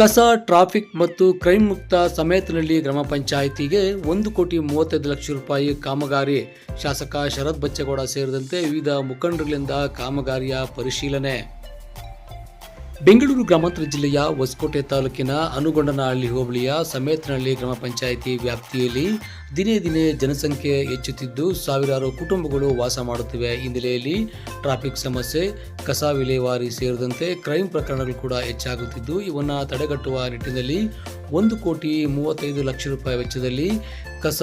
ಕಸ ಟ್ರಾಫಿಕ್ ಮತ್ತು ಕ್ರೈಮ್ ಮುಕ್ತ ಸಮೇತನಲ್ಲಿ ಗ್ರಾಮ ಪಂಚಾಯಿತಿಗೆ ಒಂದು ಕೋಟಿ ಮೂವತ್ತೈದು ಲಕ್ಷ ರೂಪಾಯಿ ಕಾಮಗಾರಿ. ಶಾಸಕ ಶರತ್ ಬಚ್ಚೇಗೌಡ ಸೇರಿದಂತೆ ವಿವಿಧ ಮುಖಂಡರುಗಳಿಂದ ಕಾಮಗಾರಿಯ ಪರಿಶೀಲನೆ. ಬೆಂಗಳೂರು ಗ್ರಾಮಾಂತರ ಜಿಲ್ಲೆಯ ಹೊಸಕೋಟೆ ತಾಲೂಕಿನ ಅನುಗೊಂಡನಹಳ್ಳಿ ಹೋಬಳಿಯ ಸಮೇತನಹಳ್ಳಿ ಗ್ರಾಮ ಪಂಚಾಯಿತಿ ವ್ಯಾಪ್ತಿಯಲ್ಲಿ ದಿನೇ ದಿನೇ ಜನಸಂಖ್ಯೆ ಹೆಚ್ಚುತ್ತಿದ್ದು ಸಾವಿರಾರು ಕುಟುಂಬಗಳು ವಾಸ ಮಾಡುತ್ತಿವೆ. ಹಿನ್ನೆಲೆಯಲ್ಲಿ ಟ್ರಾಫಿಕ್ ಸಮಸ್ಯೆ ಕಸ ವಿಲೇವಾರಿ ಸೇರಿದಂತೆ ಕ್ರೈಮ್ ಪ್ರಕರಣಗಳು ಕೂಡ ಹೆಚ್ಚಾಗುತ್ತಿದ್ದು, ಇವನ್ನು ತಡೆಗಟ್ಟುವ ನಿಟ್ಟಿನಲ್ಲಿ ಒಂದು ಕೋಟಿ ಮೂವತ್ತೈದು ಲಕ್ಷ ರೂಪಾಯಿ ವೆಚ್ಚದಲ್ಲಿ ಕಸ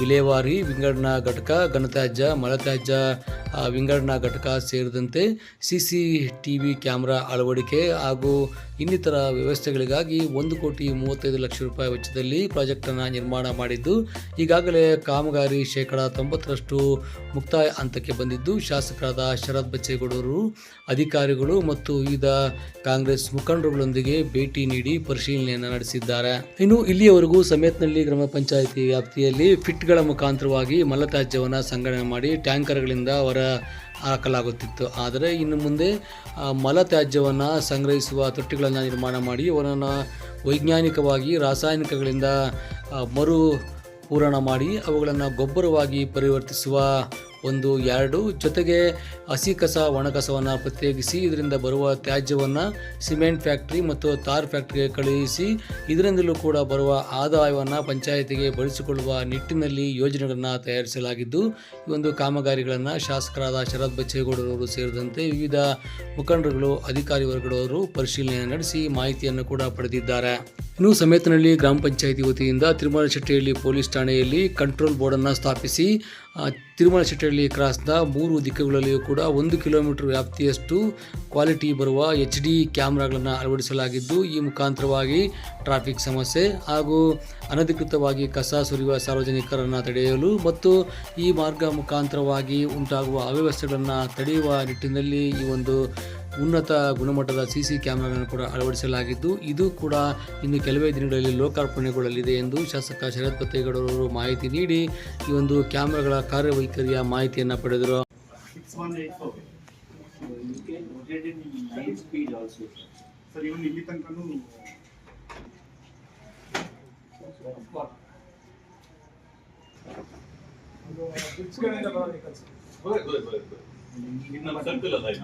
ವಿಲೇವಾರಿ, ವಿಂಗಡಣಾ ಘಟಕ, ಘನತ್ಯಾಜ್ಯ, ಮಲತ್ಯಾಜ್ಯ ವಿಂಗಡಣಾ ಘಟಕ ಸೇರಿದಂತೆ C C T V camera ಅಳವಡಿಕೆ ಹಾಗೂ ಇನ್ನಿತರ ವ್ಯವಸ್ಥೆಗಳಿಗಾಗಿ ಒಂದು ಕೋಟಿ ಮೂವತ್ತೈದು ಲಕ್ಷ ರೂಪಾಯಿ ವೆಚ್ಚದಲ್ಲಿ ಪ್ರಾಜೆಕ್ಟನ್ನು ನಿರ್ಮಾಣ ಮಾಡಿದ್ದು, ಈಗಾಗಲೇ ಕಾಮಗಾರಿ ಶೇಕಡ ತೊಂಬತ್ತರಷ್ಟು ಮುಕ್ತಾಯ ಹಂತಕ್ಕೆ ಬಂದಿದ್ದು, ಶಾಸಕರಾದ ಶರತ್ ಬಚ್ಚೇಗೌಡರು ಅಧಿಕಾರಿಗಳು ಮತ್ತು ವಿವಿಧ ಕಾಂಗ್ರೆಸ್ ಮುಖಂಡರುಗಳೊಂದಿಗೆ ಭೇಟಿ ನೀಡಿ ಪರಿಶೀಲನೆಯನ್ನು ನಡೆಸಿದ್ದಾರೆ. ಇನ್ನು ಇಲ್ಲಿಯವರೆಗೂ ಸಮೇತ್ನಲ್ಲಿ ಗ್ರಾಮ ಪಂಚಾಯಿತಿ ವ್ಯಾಪ್ತಿಯಲ್ಲಿ ಫಿಟ್ಗಳ ಮುಖಾಂತರವಾಗಿ ಮಲತ್ಯಾಜ್ಯವನ್ನು ಸಂಗ್ರಹಣೆ ಮಾಡಿ ಟ್ಯಾಂಕರ್ಗಳಿಂದ ಹೊರ ಹಾಕಲಾಗುತ್ತಿತ್ತು. ಆದರೆ ಇನ್ನು ಮುಂದೆ ಮಲತ್ಯಾಜ್ಯವನ್ನು ಸಂಗ್ರಹಿಸುವ ತೊಟ್ಟಿಗಳನ್ನು ನಿರ್ಮಾಣ ಮಾಡಿ ಅವರನ್ನು ವೈಜ್ಞಾನಿಕವಾಗಿ ರಾಸಾಯನಿಕಗಳಿಂದ ಮರು ಪೂರಣ ಮಾಡಿ ಅವುಗಳನ್ನು ಗೊಬ್ಬರವಾಗಿ ಪರಿವರ್ತಿಸುವ ಒಂದು, ಎರಡು ಜೊತೆಗೆ ಹಸಿ ಕಸ, ಒಣ ಕಸವನ್ನು ಪ್ರತ್ಯೇಕಿಸಿ ಇದರಿಂದ ಬರುವ ತ್ಯಾಜ್ಯವನ್ನು ಸಿಮೆಂಟ್ ಫ್ಯಾಕ್ಟ್ರಿ ಮತ್ತು ತಾರ್ ಫ್ಯಾಕ್ಟ್ರಿಗೆ ಕಳುಹಿಸಿ ಇದರಿಂದಲೂ ಕೂಡ ಬರುವ ಆದಾಯವನ್ನು ಪಂಚಾಯಿತಿಗೆ ಬಳಸಿಕೊಳ್ಳುವ ನಿಟ್ಟಿನಲ್ಲಿ ಯೋಜನೆಗಳನ್ನು ತಯಾರಿಸಲಾಗಿದ್ದು, ಈ ಒಂದು ಕಾಮಗಾರಿಗಳನ್ನು ಶಾಸಕರಾದ ಶರತ್ ಬಚ್ಚೇಗೌಡರವರು ಸೇರಿದಂತೆ ವಿವಿಧ ಮುಖಂಡರುಗಳು ಅಧಿಕಾರಿ ವರ್ಗದವರು ಪರಿಶೀಲನೆ ನಡೆಸಿ ಮಾಹಿತಿಯನ್ನು ಕೂಡ ಪಡೆದಿದ್ದಾರೆ. ಇನ್ನು ಸಮೇತನಲ್ಲಿ ಗ್ರಾಮ ಪಂಚಾಯಿತಿ ವತಿಯಿಂದ ತಿರುಮಲ ಶೆಟ್ಟಿಹಳ್ಳಿ ಪೊಲೀಸ್ ಠಾಣೆಯಲ್ಲಿ ಕಂಟ್ರೋಲ್ ಬೋರ್ಡನ್ನು ಸ್ಥಾಪಿಸಿ ತಿರುಮಲಶೆಟ್ಟಿಹಳ್ಳಿ ತಿರುಮಲ ಶೆಟ್ಟಿಹಳ್ಳಿ ಕ್ರಾಸ್ನ ಮೂರು ದಿಕ್ಕುಗಳಲ್ಲಿಯೂ ಕೂಡ ಒಂದು ಕಿಲೋಮೀಟರ್ ವ್ಯಾಪ್ತಿಯಷ್ಟು ಕ್ವಾಲಿಟಿ ಬರುವ ಎಚ್ ಡಿ ಕ್ಯಾಮ್ರಾಗಳನ್ನು ಅಳವಡಿಸಲಾಗಿದ್ದು, ಈ ಮುಖಾಂತರವಾಗಿ ಟ್ರಾಫಿಕ್ ಸಮಸ್ಯೆ ಹಾಗೂ ಅನಧಿಕೃತವಾಗಿ ಕಸ ಸುರಿಯುವ ಸಾರ್ವಜನಿಕರನ್ನು ತಡೆಯಲು ಮತ್ತು ಈ ಮಾರ್ಗ ಮುಖಾಂತರವಾಗಿ ಉಂಟಾಗುವ ಅವ್ಯವಸ್ಥೆಗಳನ್ನು ತಡೆಯುವ ನಿಟ್ಟಿನಲ್ಲಿ ಈ ಒಂದು ಉನ್ನತ ಗುಣಮಟ್ಟದ ಸಿ ಸಿ ಕ್ಯಾಮೆರಾಗಳನ್ನು ಕೂಡ ಅಳವಡಿಸಲಾಗಿದ್ದು ಇದು ಕೂಡ ಇನ್ನು ಕೆಲವೇ ದಿನಗಳಲ್ಲಿ ಲೋಕಾರ್ಪಣೆಗೊಳ್ಳಲಿದೆ ಎಂದು ಶಾಸಕ ಶರತ್ ಬತ್ತೇಗೌಡರವರು ಮಾಹಿತಿ ನೀಡಿ ಈ ಒಂದು ಕ್ಯಾಮೆರಾಗಳ ಕಾರ್ಯವೈಖರಿಯ ಮಾಹಿತಿಯನ್ನು ಪಡೆದರು.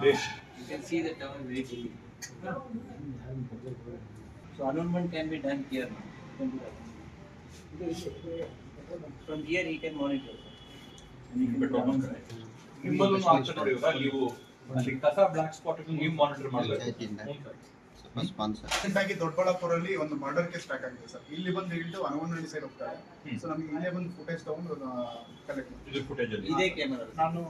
Six can see the tower very clearly. So annulment can be done here. From here he can monitor. ನಿಮ್ಮಲ್ಲೂ ನೀವು ಅಲ್ಲಿ ಕಸ ಬ್ಲಾಕ್ ಸ್ಪಾಟ್ ನೀವು ಮಾನಿಟರ್ ಮಾಡಬೇಕು ಆಗಿ ದೊಡ್ಡಬಳ್ಳಾಪುರಲ್ಲಿ ಒಂದು ಮರ್ಡರ್ ಕೇಸ್ ಟ್ರ್ಯಾಕ್ ಆಗಿದೆ ಸರ್ ಇಲ್ಲಿ ಬಂದು ಹಿಡಿದು ಹನುಮನಹಳ್ಳಿ ಸೈಡ್ ಹೋಗ್ತಾರೆ. ಸೊ ನಮಗೆ ಇಲ್ಲೇ ಬಂದು ಫುಟೇಜ್ ತಗೊಂಡು ಕಲೆಕ್ಟ್ ಮಾಡಿ ಇದು ಫುಟೇಜ್ ಅಲ್ಲಿ ನಾನು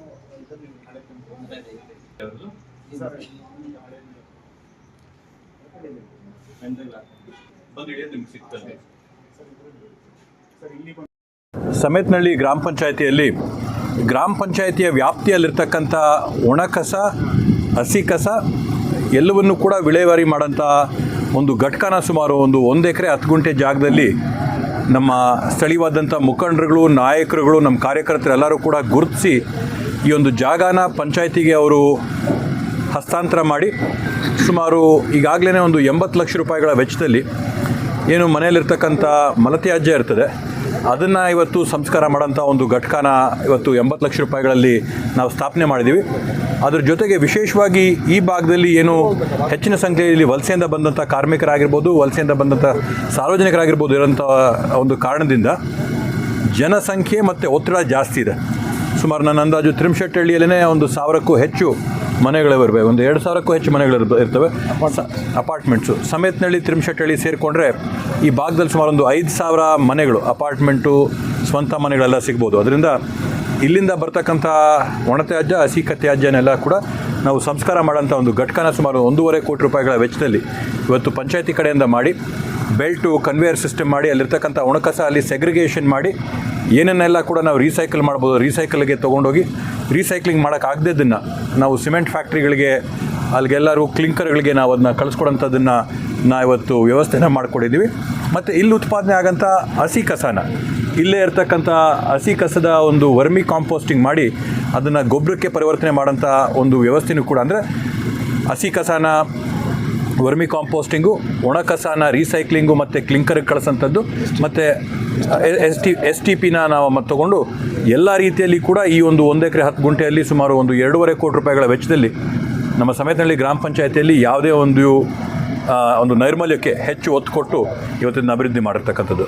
ಸಮೇತನಹಳ್ಳಿ ಗ್ರಾಮ ಪಂಚಾಯಿತಿಯಲ್ಲಿ ಗ್ರಾಮ ಪಂಚಾಯಿತಿಯ ವ್ಯಾಪ್ತಿಯಲ್ಲಿರ್ತಕ್ಕಂಥ ಒಣ ಕಸ ಹಸಿ ಕಸ ಎಲ್ಲವನ್ನು ಕೂಡ ವಿಲೇವಾರಿ ಮಾಡೋಂಥ ಒಂದು ಘಟಕನ ಸುಮಾರು ಒಂದು ಒಂದು ಎಕರೆ ಹತ್ತು ಗುಂಟೆ ಜಾಗದಲ್ಲಿ ನಮ್ಮ ಸ್ಥಳೀಯವಾದಂಥ ಮುಖಂಡರುಗಳು, ನಾಯಕರುಗಳು, ನಮ್ಮ ಕಾರ್ಯಕರ್ತರು ಎಲ್ಲರೂ ಕೂಡ ಗುರುತಿಸಿ ಈ ಒಂದು ಜಾಗನ ಪಂಚಾಯಿತಿಗೆ ಅವರು ಹಸ್ತಾಂತರ ಮಾಡಿ ಸುಮಾರು ಈಗಾಗಲೇ ಒಂದು ಎಂಬತ್ತು ಲಕ್ಷ ರೂಪಾಯಿಗಳ ವೆಚ್ಚದಲ್ಲಿ ಏನು ಮನೆಯಲ್ಲಿರ್ತಕ್ಕಂಥ ಮಲತ್ಯಾಜ್ಯ ಇರ್ತದೆ. ಅದನ್ನು ಇವತ್ತು ಸಂಸ್ಕಾರ ಮಾಡೋಂಥ ಒಂದು ಘಟಕನ ಇವತ್ತು ಎಂಬತ್ತು ಲಕ್ಷ ರೂಪಾಯಿಗಳಲ್ಲಿ ನಾವು ಸ್ಥಾಪನೆ ಮಾಡಿದ್ದೀವಿ. ಅದ್ರ ಜೊತೆಗೆ ವಿಶೇಷವಾಗಿ ಈ ಭಾಗದಲ್ಲಿ ಏನು ಹೆಚ್ಚಿನ ಸಂಖ್ಯೆಯಲ್ಲಿ ವಲಸೆಯಿಂದ ಬಂದಂಥ ಕಾರ್ಮಿಕರಾಗಿರ್ಬೋದು, ವಲಸೆಯಿಂದ ಬಂದಂಥ ಸಾರ್ವಜನಿಕರಾಗಿರ್ಬೋದು ಇರೋಂಥ ಒಂದು ಕಾರಣದಿಂದ ಜನಸಂಖ್ಯೆ ಮತ್ತು ಒತ್ತಡ ಜಾಸ್ತಿ ಇದೆ. ಸುಮಾರು ನನ್ನ ಅಂದಾಜು ತ್ರಿಮ್ಶೆಟ್ಟಹಳ್ಳಿಯಲ್ಲೇ ಒಂದು ಸಾವಿರಕ್ಕೂ ಹೆಚ್ಚು ಮನೆಗಳು ಬರಬೇಕು ಒಂದು ಎರಡು ಸಾವಿರಕ್ಕೂ ಹೆಚ್ಚು ಮನೆಗಳು ಇರ್ತವೆ. ಅಪಾರ್ಟ್ಮೆಂಟ್ಸು. ಸಮೇತನಹಳ್ಳಿ ತಿರುಮಶೆಟ್ಟಹಳ್ಳಿ ಸೇರಿಕೊಂಡ್ರೆ ಈ ಭಾಗದಲ್ಲಿ ಸುಮಾರು ಒಂದು ಐದು ಸಾವಿರ ಮನೆಗಳು, ಅಪಾರ್ಟ್ಮೆಂಟು, ಸ್ವಂತ ಮನೆಗಳೆಲ್ಲ ಸಿಗ್ಬೋದು. ಅದರಿಂದ ಇಲ್ಲಿಂದ ಬರ್ತಕ್ಕಂಥ ಅಜ್ಜ ಹಸಿ ಅಜ್ಜನೆಲ್ಲ ಕೂಡ ನಾವು ಸಂಸ್ಕಾರ ಮಾಡೋಂಥ ಒಂದು ಘಟಕನ ಸುಮಾರು ಒಂದೂವರೆ ಕೋಟಿ ರೂಪಾಯಿಗಳ ವೆಚ್ಚದಲ್ಲಿ ಇವತ್ತು ಪಂಚಾಯತಿ ಕಡೆಯಿಂದ ಮಾಡಿ, ಬೆಲ್ಟು, ಕನ್ವೇಯರ್ ಸಿಸ್ಟಮ್ ಮಾಡಿ, ಅಲ್ಲಿರ್ತಕ್ಕಂಥ ಒಣಕಸ ಅಲ್ಲಿ ಸೆಗ್ರಿಗೇಷನ್ ಮಾಡಿ ಏನನ್ನೆಲ್ಲ ಕೂಡ ನಾವು ರೀಸೈಕಲ್ ಮಾಡ್ಬೋದು ರೀಸೈಕಲ್ಗೆ ತೊಗೊಂಡೋಗಿ ರೀಸೈಕ್ಲಿಂಗ್ ಮಾಡೋಕ್ಕಾಗದೇದನ್ನು ನಾವು ಸಿಮೆಂಟ್ ಫ್ಯಾಕ್ಟ್ರಿಗಳಿಗೆ ಅಲ್ಲಿಗೆಲ್ಲರೂ ಕ್ಲಿಂಕರ್ಗಳಿಗೆ ನಾವು ಅದನ್ನ ಕಳಿಸ್ಕೊಡೋಂಥದ್ದನ್ನು ನಾವು ಇವತ್ತು ವ್ಯವಸ್ಥೆನ ಮಾಡ್ಕೊಂಡಿದ್ದೀವಿ ಮತ್ತು ಇಲ್ಲಿ ಉತ್ಪಾದನೆ ಆಗೋಂಥ ಹಸಿ ಕಸನ, ಇಲ್ಲೇ ಇರ್ತಕ್ಕಂಥ ಹಸಿ ಕಸದ ಒಂದು ವರ್ಮಿ ಕಾಂಪೋಸ್ಟಿಂಗ್ ಮಾಡಿ ಅದನ್ನು ಗೊಬ್ಬರಕ್ಕೆ ಪರಿವರ್ತನೆ ಮಾಡೋಂಥ ಒಂದು ವ್ಯವಸ್ಥೆನೂ ಕೂಡ, ಅಂದರೆ ಹಸಿ ಕಸನ ವರ್ಮಿ ಕಾಂಪೋಸ್ಟಿಂಗು ಒಣ ಕಸಾನ ರೀಸೈಕ್ಲಿಂಗು ಮತ್ತು ಕ್ಲಿಂಕರ್ಗೆ ಕಳಿಸೋಂಥದ್ದು, ಮತ್ತು ಎಸ್ ಟಿ ಎಸ್ ಟಿ ಪಿನ ನಾವು ಮತ್ತು ತೊಗೊಂಡು ಎಲ್ಲ ರೀತಿಯಲ್ಲಿ ಕೂಡ ಈ ಒಂದು ಒಂದು ಎಕರೆ ಹತ್ತು ಗುಂಟೆಯಲ್ಲಿ ಸುಮಾರು ಒಂದು ಎರಡೂವರೆ ಕೋಟಿ ರೂಪಾಯಿಗಳ ವೆಚ್ಚದಲ್ಲಿ ನಮ್ಮ ಸಮೇತನಹಳ್ಳಿ ಗ್ರಾಮ ಪಂಚಾಯತಿಯಲ್ಲಿ ಯಾವುದೇ ಒಂದು ಒಂದು ನೈರ್ಮಲ್ಯಕ್ಕೆ ಹೆಚ್ಚು ಒತ್ತು ಕೊಟ್ಟು ಇವತ್ತಿನ ಅಭಿವೃದ್ಧಿ ಮಾಡಿರ್ತಕ್ಕಂಥದ್ದು.